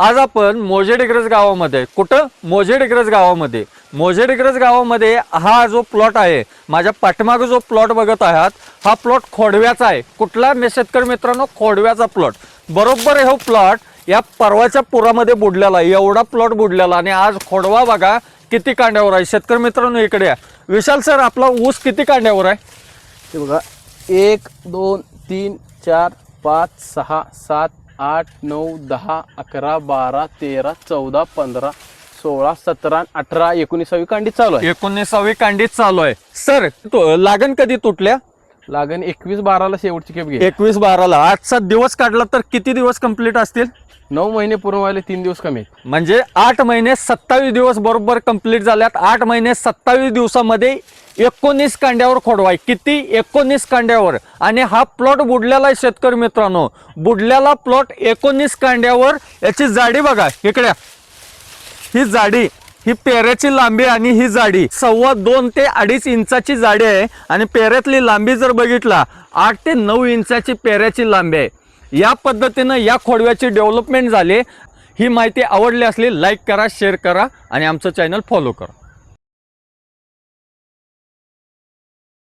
आज आपण मोजेडिग्रज गावामध्ये कुठं? मोजेडिग्रज गावामध्ये. मोजेडिग्रज गावामध्ये हा जो प्लॉट आहे माझ्या पाठीमागं जो प्लॉट बघत आहात हा प्लॉट खोडव्याचा आहे. कुठला? मे- शेतकरी मित्रांनो खोडव्याचा प्लॉट बरोबर हो प्लॉट या परवाच्या पुरामध्ये बुडलेला आहे एवढा प्लॉट बुडलेला आणि आज खोडवा बघा किती कांड्यावर आहे. शेतकरी मित्रांनो इकडे या. विशाल सर आपला ऊस किती कांड्यावर आहे? ते बघा एक दोन तीन चार पाच सहा सात आठ नऊ दहा अकरा बारा तेरा चौदा पंधरा सोळा सतरा अठरा एकोणीसावी कांडी चालू आहे. एकोणीसावी कांडीच चालू आहे. सर तो- लागण कधी तुटल्या? लागण एकवीस बाराला शेवटची खेप घे एकवीस बाराला. आजचा दिवस काढला तर किती दिवस कंप्लीट असतील? नऊ महिने पूर्ण व्हायला तीन दिवस कमी आहेत. म्हणजे आठ महिने सत्तावीस दिवस बरोबर कंप्लीट झाल्यात. आठ महिने सत्तावीस दिवसामध्ये एकोणीस कांड्यावर खोडवाय किती? एकोणीस कांड्यावर. आणि हा प्लॉट बुडलेला आहे शेतकरी मित्रांनो. बुडलेला प्लॉट एकोणीस कांड्यावर. याची जाडी बघा. इकड्या ही जाडी ही पेऱ्याची लांबी आणि ही जाडी सव्वा दोन ते अडीच इंचाची जाडी आहे. आणि पेऱ्यातली लांबी जर बघितला आठ ते नऊ इंचाची पेऱ्याची लांबी आहे. या पद्धतीनं या खोडव्याची डेव्हलपमेंट झाली. ही माहिती आवडली असली लाईक करा शेअर करा आणि आमचं चॅनल फॉलो करा.